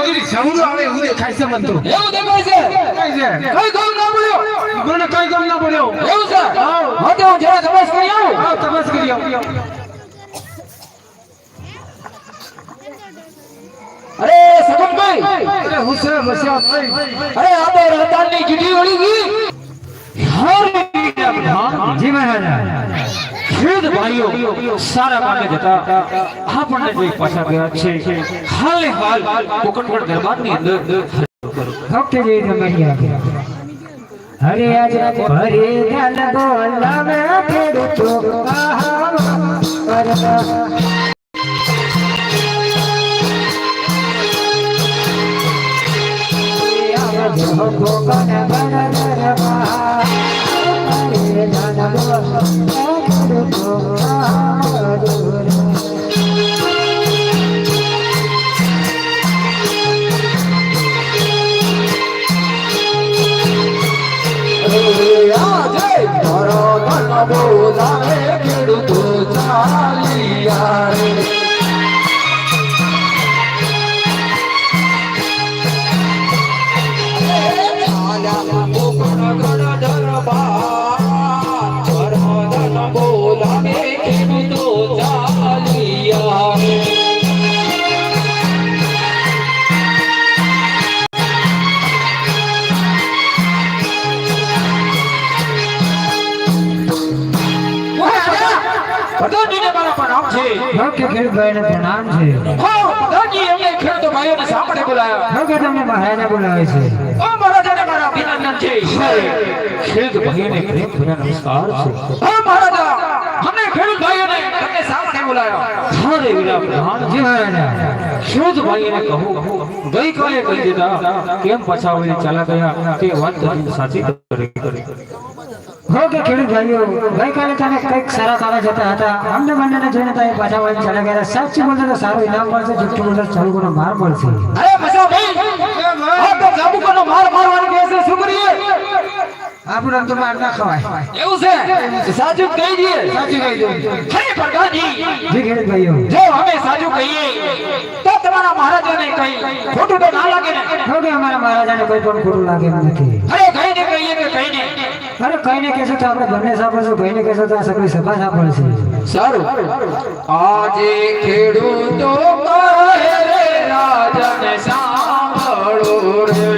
Already જવડું આવે એવું દેખાય છે મને તો એવું દેખાય છે કઈ છે કઈ કામ ના પડ્યો મને કઈ ગમ ના પડ્યો એવું છે હા તો હું જરા તપાસ કરી આવું હા તપાસ કરી આવું અરે સગનભાઈ અરે હું છે બસ્યા ભાઈ અરે આ તો રતાની ગીડી વળી ગઈ જી મહારાજ ખેડ ભાઈઓ, સારા કામે જતા આપણને કોઈ પાછા ગયા છે. હાલે હાલ કોકણગઢ દરબારની અંદર. ઓકે જય તમારી હરે આજ હરે ધન બોલાવે ખેડૂતો કહાવા પ્રધાનજીને ઓકે ખેડૂતભાઈને પ્રણામ છે. હો એમને ખેડૂત ભાઈઓને સાંભળે બોલાયા ઓકે તમને મહારાજા બોલાવે છે. ઓ મહારાજાને મારા અભિનંદન છે. ખેડૂત ભાઈઓને પ્રેમ ભર્યા નમસ્કાર છે. ઓ મહારાજા અમને ખેડૂત ભાઈઓને તમને સાંભળે બોલાયા. હારે વીરા પ્રધાન જી મહારાજા ખેડૂત ભાઈને કહું ગઈકાલે કહી દીધા કેમ પાછા ચાલા ગયા તે વાત સાચી કરી કરી. ઓકે ખેડૂત ભાઈઓ ગઈકાલે તમે કંઈક સારા સારા જતા હતા. અમને બંનેને જોઈને તમે પાછા વળી ચડા ગયા. સાચી બોલતો તો સારું ઇનામ મળશે જુઠ્ઠું બોલતો ચાલુ કોનો માર મળશે. અરે મસા ભાઈ આ તો જાબુકોનો માર મારવાની કહે છે શું કરીએ આપણું તો માર ના ખવાય. એવું છે? સાચું કહી દઈએ. સાચું કહી દઉં હે પ્રધાનજી જી ખેડૂત ભાઈઓ. જો અમે સાચું કહીએ તો તમારા મહારાજાને કઈ ખોટું તો ના લાગે ને? ઓકે અમારા મહારાજાને કોઈ પણ ખોટું લાગે એમ નથી. અરે કહીને કહીએ કે કહીને અરે કઈને કહેશો તો આપણે બંને સાંભળશું કઈને કહેશો તો આ સગળી સભા સાંભળશે સારું. આજે ખેડૂતો કહે રે સાંભળો રે.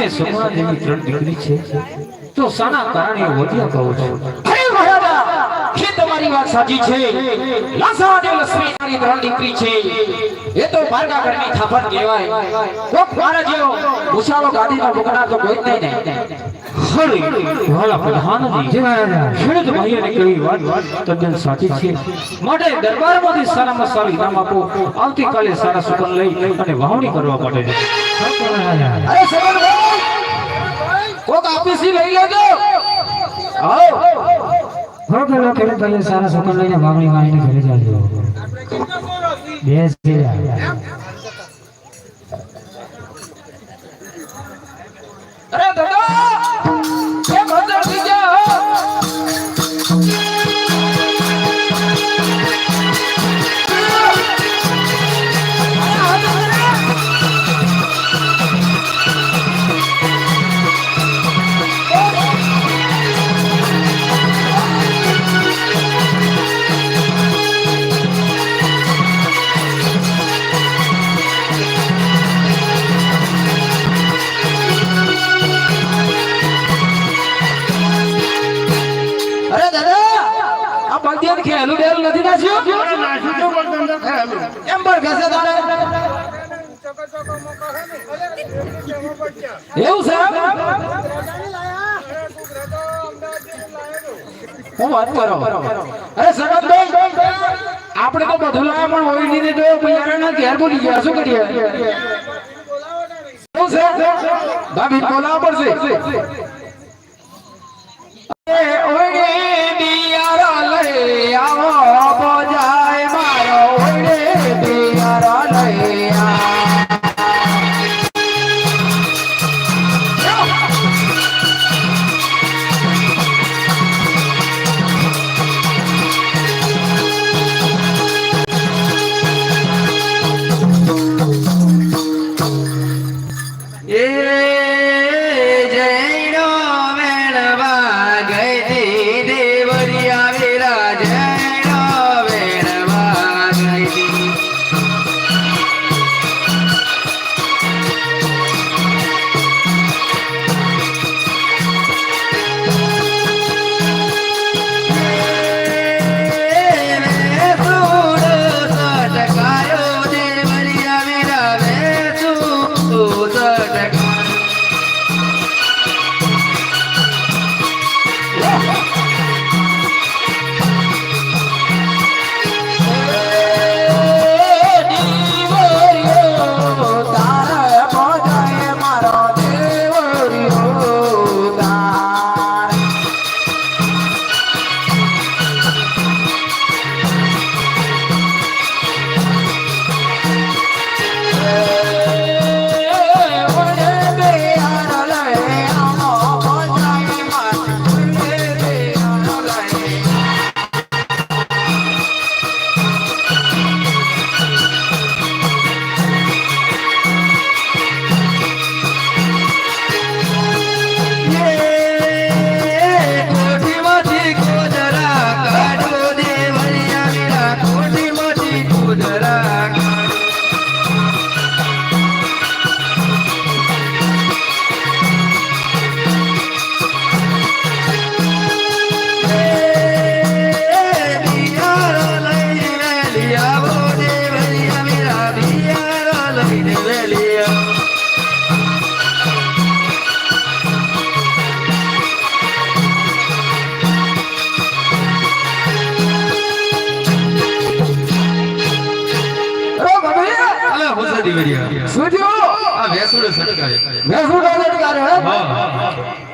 લક્ષ્મીને સોના જેવી ત્રણ દીકરી છે. તો સાના કારણે વધ્યા કહો છો. અરે મહારાજા કે તમારી વાત સાચી છે. લાસા અને લક્ષ્મી તારી ત્રણ દીકરી છે. એ તો ભાર્ગા ઘરની થાપણ કહેવાય. કોક મારા જેવો ઉષાળો ગાડીનો બગડા તો કોઈ નહીં ને. હરી વાલા પ્રધાનજી. જી મહારાજા. ખેડૂત ભાઈઓને કહી વાત તદ્દન સાચી છે. માટે દરબારમાંથી સારામાં સારું ઇનામ આપો. આવતીકાલે સારા સુગંધ લઈ અને વાવણી કરવા માટે અરે સગનભાઈ કોક આપીસી લઈ લેજો. આવો ઓકે લો કે ભાઈઓ સારા છોકરા લઈને વાવણી વાળીને ઘરે જાજો. બેસ અરે હેલું ડેલું નથી. એમ પણ તારે એવું છે હું વાત કરો. અરે સગનભાઈ આપણે તો બધું લાવ્યા પણ હોય નહીં તો બિયારાના ઘેર બોલી ગયા. શું કરીએ? ભાભી બોલાવવા પડશે.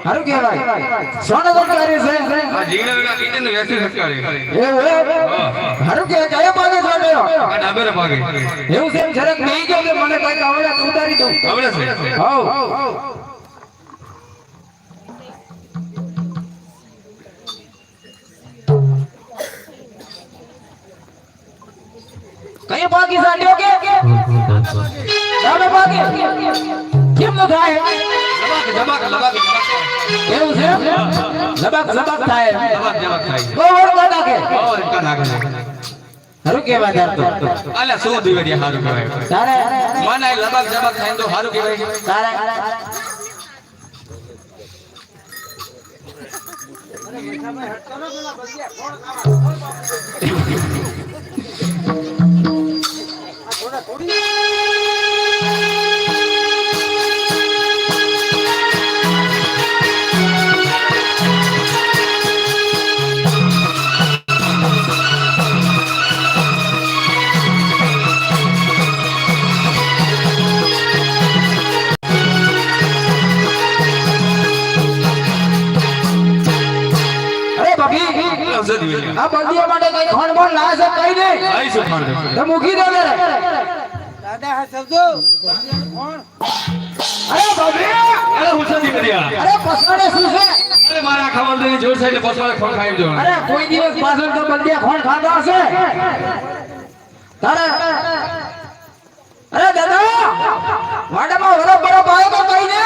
હારું કહેવાય. સોને સરકારી છે. આ જીગડાના કીધે ને વેસી સરકારી એવું? હારું કહેવાય. કયો ભાગે સોનેરો? આ ડાબેરે ભાગે એવું સેમ જરાક નહીં ગયો કે મને કઈ આવડે ઉતારી દઉં. આવડે છે હાઉ. કઈ ભાગી સાડ્યો કે? ડાબે ભાગે? કેમ ન થાય? લબાક લબાક લબાક એવું છે? લબક લબક થાય. લબક જબાક થાય બહુ વળગા નાખે. ઓર કા લાગે હારું કહેવાય ત્યાર તો. અલા શું દિવેરિયા હારું કહેવાય તારે મને લબક જબક થાય ને તો હારું કહેવાય તારે અરે આ બંદીઓ માટે કઈ ખોણ લાવે છે કઈ નહીં. દે તો મૂકી દો ને અરે ભાભી અલા હોસા દીકરીયા અરે પસવાડે શું છે? અરે મારા ખાવાનું જોર છે એટલે પસવાડે ખોણ ખાઈ જો અરે કોઈ દિવસ પાછળ તો બંદીએ ખોણ ખાધા હશે. તારે અરે દાદા! વાડામાં વરફ બરફ આવ્યો તો કઈ ને?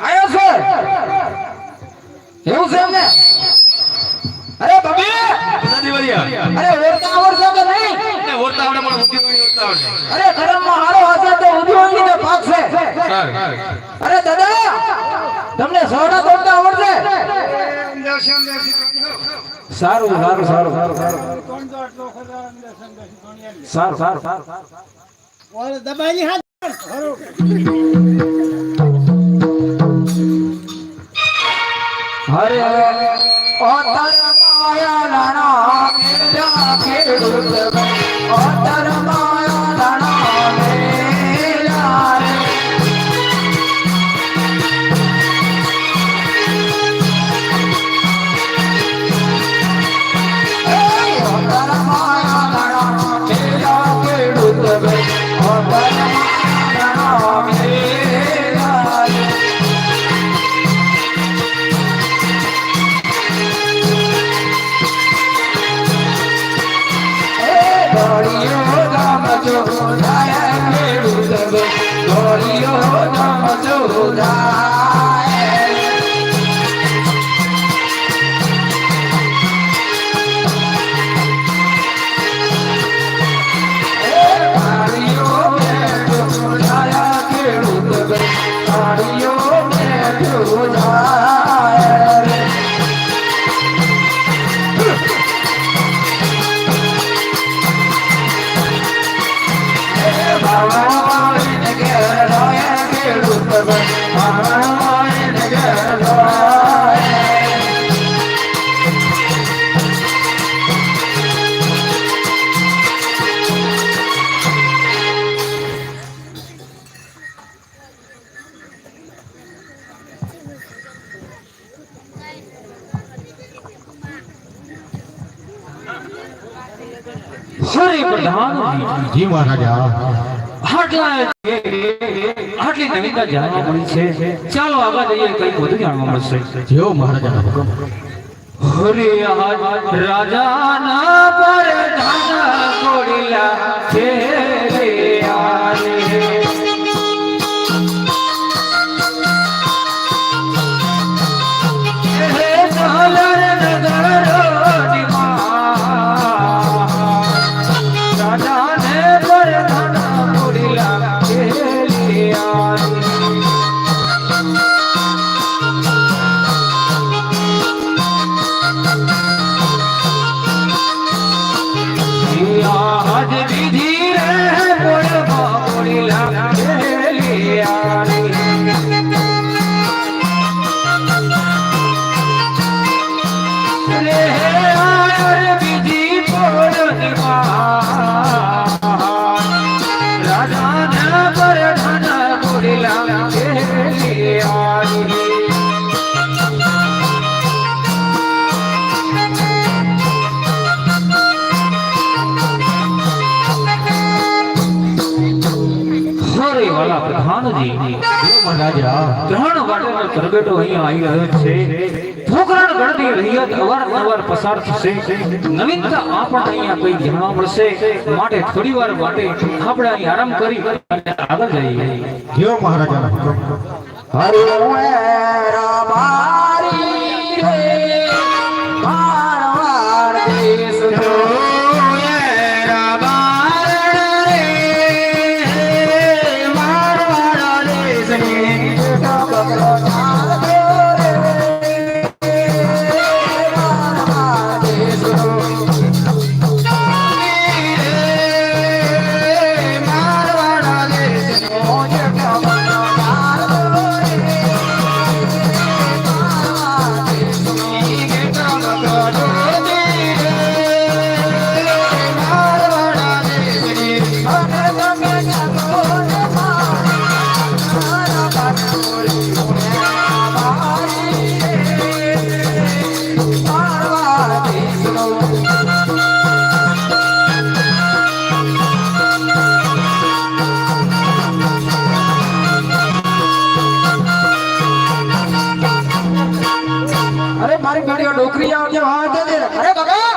આવ્યો છે. એવું છે એમને? અરે ભાભી! હોસા દિવેરિયા અરે ઓરતા આવડશે કે નહીં? ને ઓરતા આવડે પણ વળી ઓરતા આવડે. અરે ધર્મમાં હારો હશે તો ઉદ્યોગી ને પાક છે અરે દાદા તમને સોડા તોડતા આવડશે? સારું સારું સારું સારું સારું. સારું સારું સારું. ઓરે દબાઈ હાથ. હરે ya la la ke ya ke dur ba ta ra પ્રધાન જી મહારાજા. આટલી નવીનતા જાણવા મળી છે. ચાલો આગળ જઈએ કંઈક વધુ જાણવા મળશે. જેવો મહારાજાનો હુકમ. હરે રાજાના પર ધાના કોડિલા છે. પ્રધાનજી ત્રણ વાટેનો તરગટો અહીંયા આવી રહ્યો છે. ઠોકરાણ ગણતી રૈયત અવારનવાર પસાર થશે. નવીનતા આપણને અહીંયા કોઈ જાણવા મળશે. માટે થોડી વાર માટે આપણે અહીં આરામ કરી આગળ જઈએ. જો મહારાજા હરિ હરે રબારી ગાડીઓ ડોકરી વાત દે. અરે બકા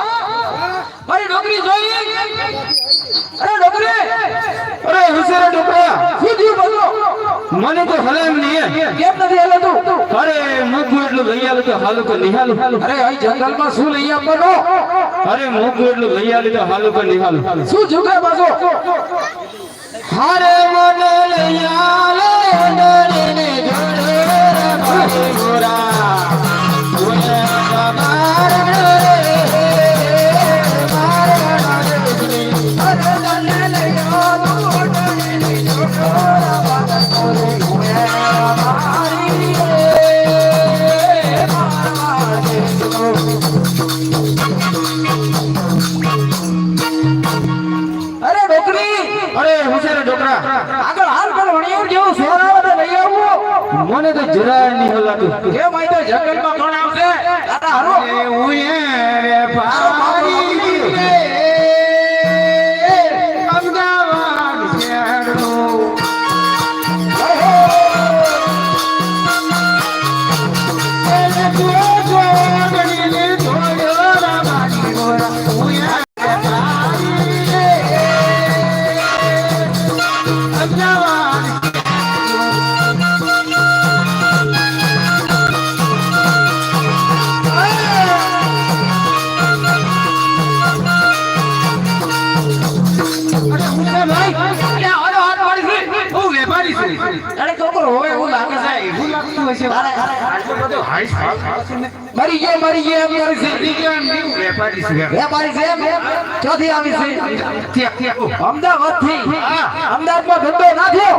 મારી નોકરી જોઈ અરે નોકરી! અરે હુસેરે ડોકરા શું થયું બોલો મને તો હલે એમ. નહીં કેમ નથી હેલો તું અરે મુખ એટલું લઈ આલું તો હાલું તો અરે અરે અહીં જંગલમાં શું લઈ આપવાનો? અરે મુખ એટલું લઈ આલું તો હાલું તો નિહાલું શું જુગે બાજો હારે મને લઈ આલે નરીને જોડે મારી. છે. મરી ગયો મરી ગયો એમ કરી છે. વેપારી છે. એમ ચોથી આવી છે? અમદાવાદથી અમદાવાદમાં ધંધો ના થયો.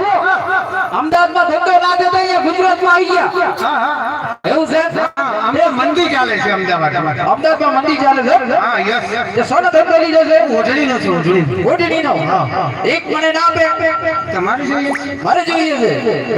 અમદાવાદમાં ધંધો ના થયો અહીંયા ગુજરાતમાં આવી ગયા. એવું છે? મંદી ચાલે છે અમદાવાદ અમદાવાદમાં મંદી ચાલે છે? હા યસ સોનો ધંધો લીધો છે ઓઢણી નથી ઓઢણી ઓઢણીનો એક મને ના આપે. તમારે જોઈએ. મારે જોઈએ છે.